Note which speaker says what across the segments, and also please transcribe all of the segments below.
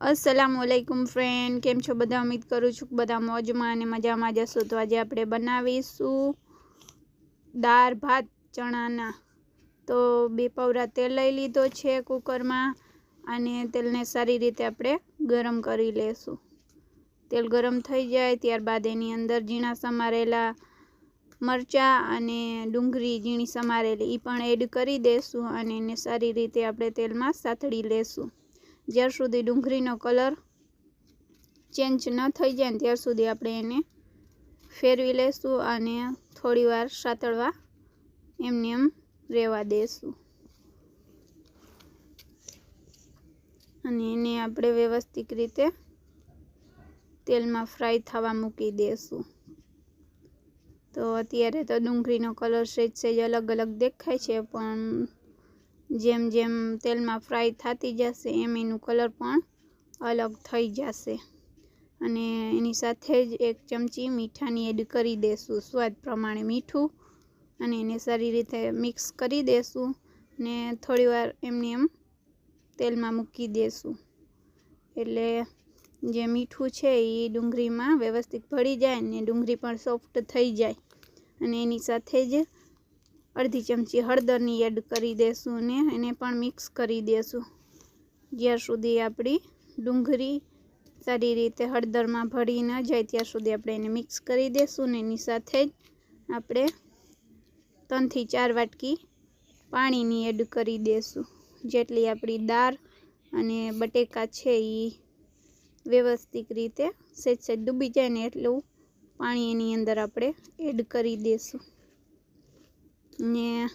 Speaker 1: અસલામુ અલૈકુમ friend કેમ છો? બધા ઉમ્મીદ કરું છું બધા મોજમાં અને મજામાં જશો તો આજે આપણે બનાવીશું દાળ ભાત ચણાના. તો બે પૌરા તેલ લઈ લીધો છે કુકરમાં અને તેલને સારી રીતે આપણે ગરમ કરી લેશું. તેલ ગરમ થઈ જાય ત્યારબાદ એની અંદર ઝીણા સમારેલા મરચાં અને ડુંગળી ઝીણી સમારેલી એ પણ એડ કરી દઈશું અને એને સારી રીતે આપણે તેલમાં સાથળી લેશું. જ્યાર સુધી ડુંગળીનો કલર ચેન્જ ન થઈ જાય ને ત્યાર સુધી આપણે એને ફેરવી લેશું અને થોડીવાર સાતળવા એમને એમ રહેવા દેશું. અને એને આપણે વ્યવસ્થિત રીતે તેલમાં ફ્રાય થવા મૂકી દઈશું તો અત્યારે તો ડુંગળીનો કલર સેજ સેજ અલગ અલગ દેખાય છે પણ જેમ જેમ તેલમાં ફ્રાય થતી જશે એમ એનું કલર પણ અલગ થઈ જશે. અને એની સાથે જ એક ચમચી મીઠાની એડ કરી દેશું. સ્વાદ પ્રમાણે મીઠું અને એને સારી રીતે મિક્સ કરી દેશું ને થોડીવાર એમને એમ તેલમાં મૂકી દેશું. એટલે જે મીઠું છે એ ડુંગળીમાં વ્યવસ્થિત ભળી જાય ને ડુંગળી પણ સોફ્ટ થઈ જાય. અને એની સાથે જ અડધી ચમચી હળદરની એડ કરી દેશું ને એને પણ મિક્સ કરી દેશું. જ્યાં સુધી આપણી ડુંગળી સારી રીતે હળદરમાં ભળી ન જાય, ત્યાં સુધી આપણે એને મિક્સ કરી દઈશું ને એની સાથે જ આપણે ત્રણથી ચાર વાટકી પાણીની એડ કરી દઈશું જેટલી આપણી દાળ અને બટેકા છે એ વ્યવસ્થિત રીતે સેજ સેજ ડૂબી જાય ને એટલું પાણી એની અંદર આપણે એડ કરી દઈશું ને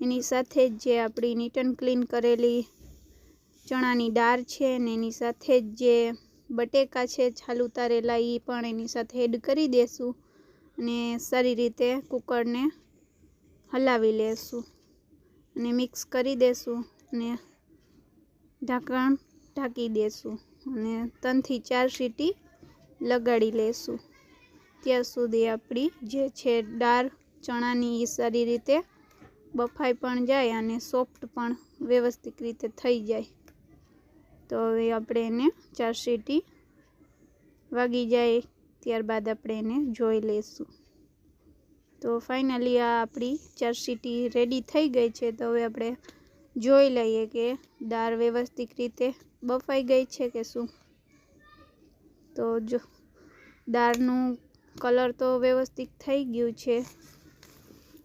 Speaker 1: એની સાથે જ જે આપણી નીટ એન્ડ ક્લીન કરેલી ચણાની દાળ છે ને એની સાથે જ જે બટેકા છે, છાલ ઉતારેલા એ પણ એની સાથે એડ કરી દઈશું અને સારી રીતે કુકરને હલાવી લેશું અને મિક્સ કરી દઈશું અને ઢાંકણ ઢાંકી દઈશું અને ત્રણથી ચાર સીટી લગાડી લેશું. ત્યાં સુધી આપણી જે છે દાળ ચણાની એ સારી રીતે બફાઈ પણ જાય અને સોફ્ટ પણ વ્યવસ્થિત રીતે થઈ જાય. તો હવે આપણે એને ચાર સીટી વાગી જાય, ત્યારબાદ આપણે એને જોઈ લઈશું. તો ફાઇનલી આ આપણી ચાર સીટી રેડી થઈ ગઈ છે. તો હવે આપણે જોઈ લઈએ કે દાળ વ્યવસ્થિત રીતે બફાઈ ગઈ છે કે શું. તો જો, દાળનું કલર તો વ્યવસ્થિત થઈ ગયું છે.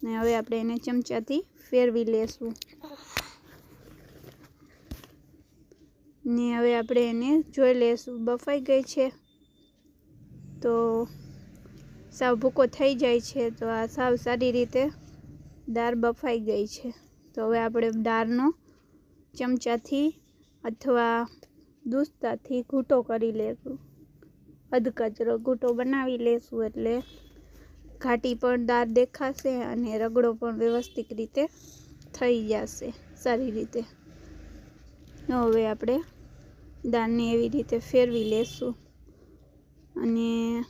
Speaker 1: ને હવે આપણે એને ચમચાથી ફેરવી લેશું. ને હવે આપણે એને જોઈ લેશું. બફાઈ ગઈ છે. તો સાવ ભૂકો થઈ જાય છે. તો આ સાવ સારી રીતે દાળ બફાઈ ગઈ છે. તો હવે આપણે દાળનો ચમચાથી અથવા દૂધતાથી ઘૂંટો કરી લેશું. અધકચરો ઘૂંટો બનાવી લેશું એટલે ઘાટી પણ દાળ દેખાશે અને રગડો પણ વ્યવસ્થિત રીતે થઈ જશે. સારી રીતે. હવે આપણે દાળને એવી રીતે ફેરવી લેશું. અને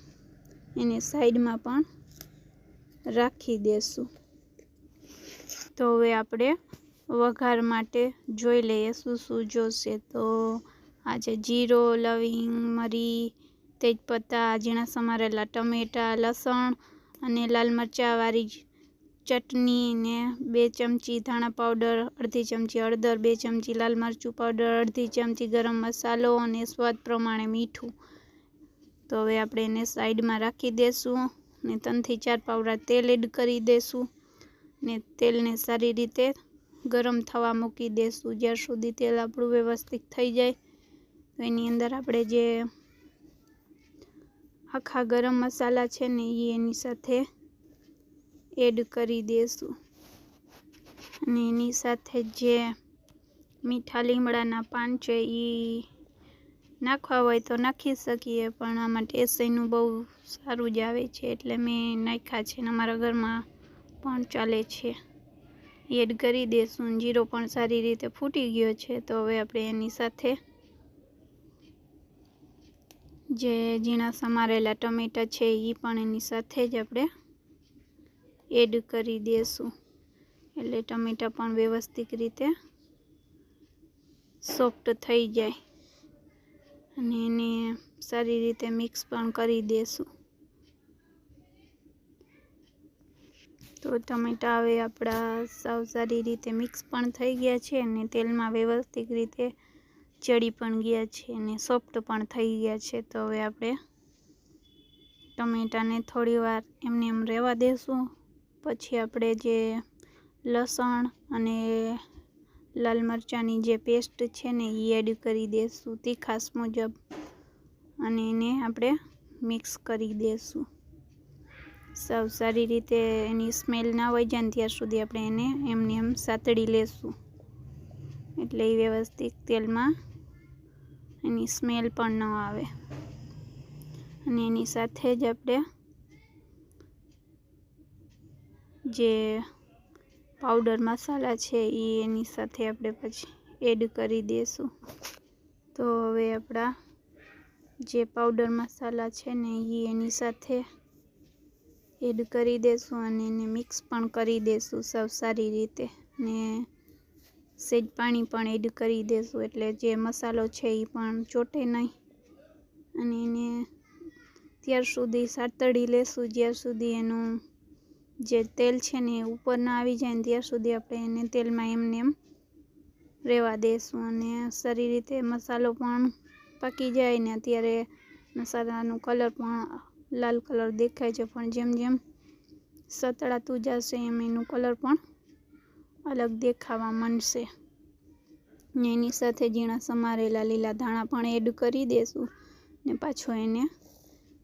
Speaker 1: એને સાઈડમાં પણ રાખી દેશું. તો હવે આપણે વઘાર માટે જોઈ લઈએ શું શું જોશે. તો આજે જીરો, લવિંગ, મરી, તેજપત્તા, ઝીણા સમારેલા ટમેટાં, લસણ અને લાલ મરચાંવાળી ચટણી ને બે ચમચી ધાણા પાવડર, અડધી ચમચી હળદર, બે ચમચી લાલ મરચું પાવડર, અડધી ચમચી ગરમ મસાલો અને સ્વાદ પ્રમાણે મીઠું. તો હવે આપણે એને સાઈડમાં રાખી દઈશું ને ત્રણથી ચાર પાવડા તેલ એડ કરી દઈશું ને તેલને સારી રીતે ગરમ થવા મૂકી દઈશું જ્યાર સુધી તેલ આપણું વ્યવસ્થિત થઈ જાય. તો એની અંદર આપણે જે આખા ગરમ મસાલા છે ને એ એની સાથે એડ કરી દઈશું અને એની સાથે જે મીઠા લીમડાના પાન છે એ નાખવા હોય તો નાખી શકીએ, પણ આમાં ટેસ્ટ બહુ સારું જ આવે છે એટલે મેં નાખ્યા છે ને અમારા ઘરમાં પણ ચાલે છે. એડ કરી દઈશું જીરો પણ સારી રીતે ફૂટી ગયો છે, તો હવે આપણે એની સાથે જે ઝીણા સમારેલા ટમેટાં છે એ પણ એની સાથે જ આપણે એડ કરી દઈશું એટલે ટમેટા પણ વ્યવસ્થિત રીતે સોફ્ટ થઈ જાય. અને એને સારી રીતે મિક્સ પણ કરી દેશું. તો ટમેટા હવે આપણા સાવ સારી રીતે મિક્સ પણ થઈ ગયા છે અને તેલમાં વ્યવસ્થિત રીતે ચડી પણ ગયા છે અને સોફ્ટ પણ થઈ ગયા છે. તો હવે આપણે ટમેટાને થોડી વાર એમને એમ રહેવા દેશું. પછી આપણે જે લસણ અને લાલ મરચાંની જે પેસ્ટ છે ને એ એડ કરી દઈશું તીખાસ મુજબ. અને એને આપણે મિક્સ કરી દઈશું સાવ સારી રીતે એની સ્મેલ ના હોય જાય ત્યાં સુધી આપણે એને એમને એમ સાતડી લેશું. એટલે એ વ્યવસ્થિત તેલમાં એની સ્મેલ પણ ન આવે. અને એની સાથે જ આપણે જે પાવડર મસાલા છે એ એની સાથે આપણે પછી એડ કરી દઈશું તો હવે આપણા જે પાવડર મસાલા છે ને એ એની સાથે એડ કરી દઈશું અને એને મિક્સ પણ કરી દઈશું સૌ સારી રીતે. ને સેજ પાણી પણ એડ કરી દઈશું એટલે જે મસાલો છે એ પણ ચોટે નહીં. અને એને ત્યાર સુધી સાતળી લેશું, જ્યાર સુધી એનું જે તેલ છે ને એ ઉપર ના આવી જાય ને ત્યાર સુધી આપણે એને તેલમાં એમને એમ રહેવા દઈશું અને સારી રીતે મસાલો પણ પાકી જાય ને અત્યારે મસાલાનું કલર પણ લાલ કલર દેખાય છે, પણ જેમ જેમ સતળાતું જશે એમ એનું કલર પણ અલગ દેખાવા માંડશે. ને એની સાથે ઝીણા સમારેલા લીલા ધાણા પણ એડ કરી દેશું ને પાછો એને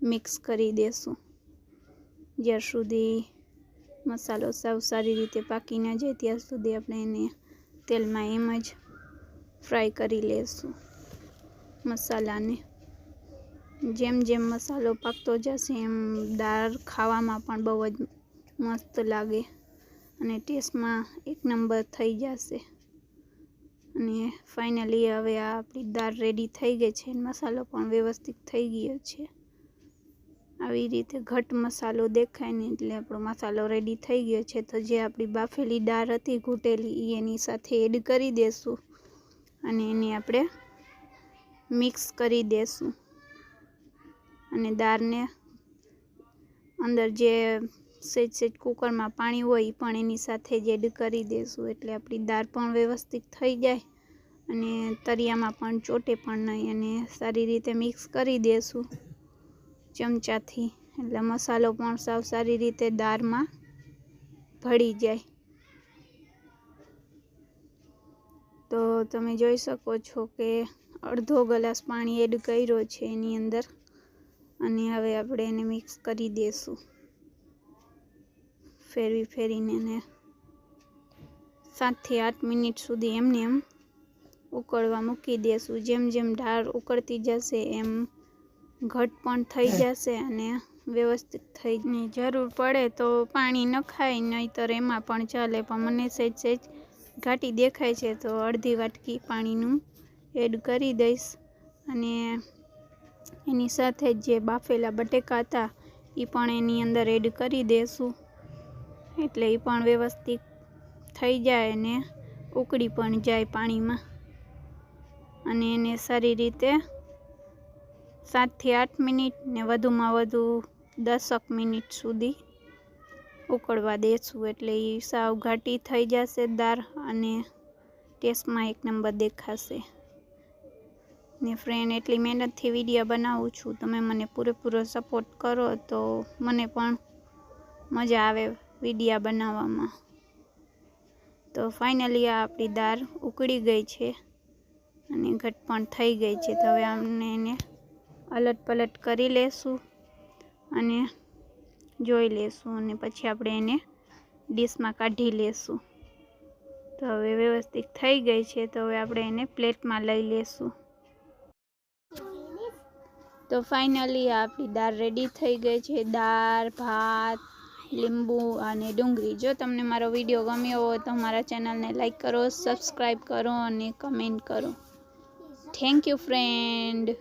Speaker 1: મિક્સ કરી દેશું. જ્યાર સુધી મસાલો સાવ સારી રીતે પાકી ના જાય ત્યાં સુધી આપણે એને તેલમાં એમ જ ફ્રાય કરી લેશું મસાલાને. જેમ જેમ મસાલો પાકતો જશે એમ દાળ ખાવામાં પણ બહુ જ મસ્ત લાગે. અને ટેસ્ટમાં એક નંબર થઈ જશે. અને ફાઇનલી હવે આ આપણી દાળ રેડી થઈ ગઈ છે. મસાલો પણ વ્યવસ્થિત થઈ ગયો છે. આવી રીતે ઘટ મસાલો દેખાય ને એટલે આપણો મસાલો રેડી થઈ ગયો છે. તો જે આપણી બાફેલી દાળ હતી ઘૂંટેલી એ એની સાથે એડ કરી દેશું. અને એને આપણે મિક્સ કરી દેશું. અને દાળને અંદર જે સેજ સેજ કુકરમાં પાણી હોય પણ એની સાથે જ એડ કરી દઈશું એટલે આપણી દાળ પણ વ્યવસ્થિત થઈ જાય અને તરિયામાં પણ ચોટે પણ નહીં અને સારી રીતે મિક્સ કરી દઈશું ચમચાથી. એટલે મસાલો પણ સાવ સારી રીતે દાળમાં ભળી જાય. તો તમે જોઈ શકો છો કે અડધો ગ્લાસ પાણી એડ કર્યો છે એની અંદર અને હવે આપણે એને મિક્સ કરી દઈશું ફેરવી ફેરીને એને સાતથી આઠ મિનિટ સુધી એમને એમ ઉકળવા મૂકી દઈશું જેમ જેમ ઢાળ ઉકળતી જશે, એમ ઘટ પણ થઈ જશે અને વ્યવસ્થિત થઈને જરૂર પડે તો પાણી નખાય નહીંતર એમાં પણ ચાલે. પણ મને સહેજ સહેજ ઘાટી દેખાય છે, તો અડધી વાટકી પાણીનું એડ કરી દઈશ. અને એની સાથે જે બાફેલા બટેકા હતા એ પણ એની અંદર એડ કરી દઈશું એટલે એ પણ વ્યવસ્થિત થઈ જાય અને ઉકળી પણ જાય પાણીમાં. અને એને સારી રીતે સાતથી આઠ મિનિટ ને વધુમાં વધુ દસક મિનિટ સુધી ઉકળવા દેશું. એટલે એ સાવ ઘાટી થઈ જશે દાળ અને ટેસ્ટમાં એક નંબર દેખાશે. ને ફ્રેન્ડ એટલી મહેનતથી વીડિયો બનાવું છું. તમે મને પૂરેપૂરો સપોર્ટ કરો તો મને પણ મજા આવે. વિડીયા બનાવવામાં. તો ફાઇનલી આ આપણી દાળ ઉકળી ગઈ છે અને ઘટ પણ થઈ ગઈ છે. તો હવે અમને એને અલટ પલટ કરી લેશું અને જોઈ લેશું અને પછી આપણે એને ડીશમાં કાઢી લેશું. તો હવે વ્યવસ્થિત થઈ ગઈ છે. તો હવે આપણે એને પ્લેટમાં લઈ લેશું. તો ફાઇનલી આપણી દાળ રેડી થઈ ગઈ છે. દાળ, ભાત લીંબુ અને ડુંગળી. જો તમને મારો વીડિયો ગમ્યો હોય તો મારા ચેનલને લાઈક કરો, સબસ્ક્રાઈબ કરો અને કમેન્ટ કરો. Thank you friend